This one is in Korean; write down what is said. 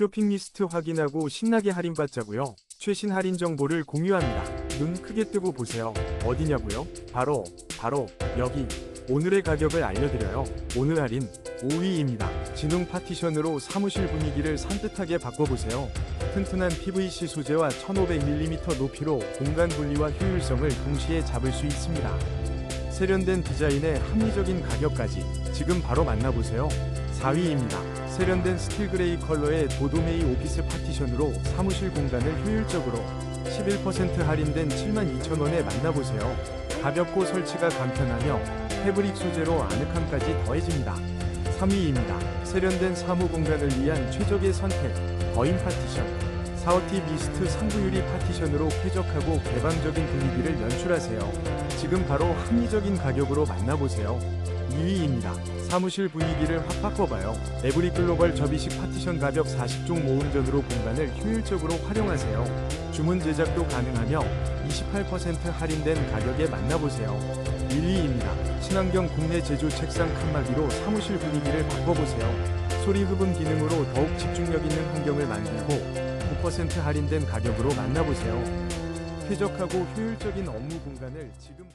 쇼핑 리스트 확인하고 신나게 할인받자고요. 최신 할인 정보를 공유합니다. 눈 크게 뜨고 보세요. 어디냐고요? 바로 바로 여기. 오늘의 가격을 알려드려요. 오늘 할인 5위입니다. 진동 파티션으로 사무실 분위기를 산뜻하게 바꿔보세요. 튼튼한 PVC 소재와 1500mm 높이로 공간 분리와 효율성을 동시에 잡을 수 있습니다. 세련된 디자인에 합리적인 가격까지 지금 바로 만나보세요. 4위입니다. 세련된 스틸 그레이 컬러의 도도메이 오피스 파티션으로 사무실 공간을 효율적으로 11% 할인된 72,000원에 만나보세요. 가볍고 설치가 간편하며 패브릭 소재로 아늑함까지 더해집니다. 3위입니다. 세련된 사무 공간을 위한 최적의 선택, 거인 파티션. 사워티 미스트 상부유리 파티션으로 쾌적하고 개방적인 분위기를 연출하세요. 지금 바로 합리적인 가격으로 만나보세요. 2위입니다. 사무실 분위기를 확 바꿔봐요. 에브리 글로벌 접이식 파티션 가벽 40종 모음전으로 공간을 효율적으로 활용하세요. 주문 제작도 가능하며 28% 할인된 가격에 만나보세요. 1위입니다. 친환경 국내 제조 책상 칸막이로 사무실 분위기를 바꿔보세요. 소리 흡음 기능으로 더욱 집중력 있는 환경을 만들고 9% 할인된 가격으로 만나보세요. 쾌적하고 효율적인 업무 공간을 지금